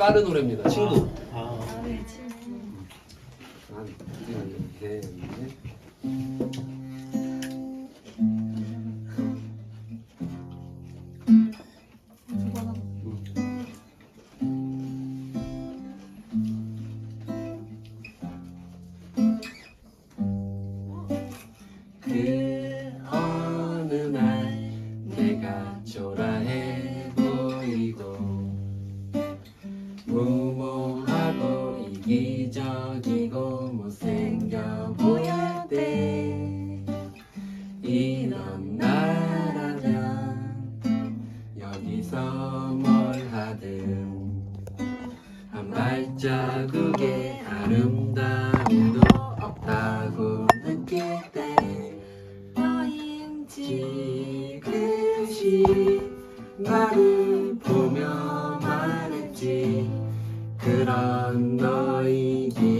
빠른 노래입니다, 친구. 아, 발자국에 아름다움도 없다고 느낄 때 여행지 그시 나를 보며 말했지. 그런 너에게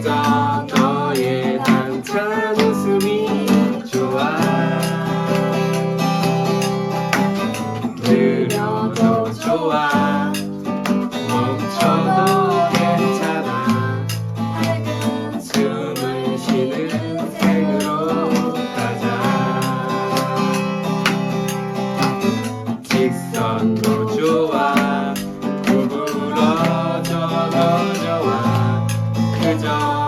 내가 Jones.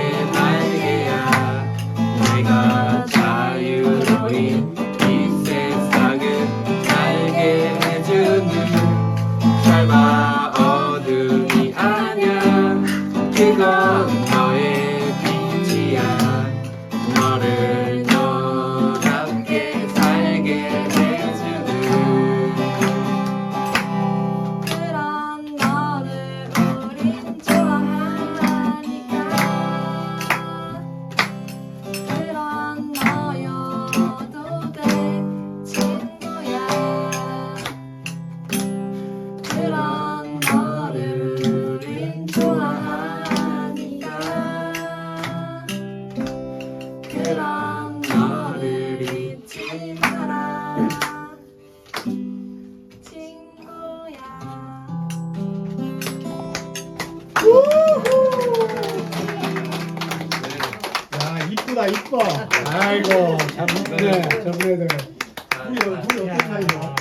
네. 야 이쁘다 이뻐. 아이고 잘 먹네. 잘 먹네. 우리 어떻게 사이야?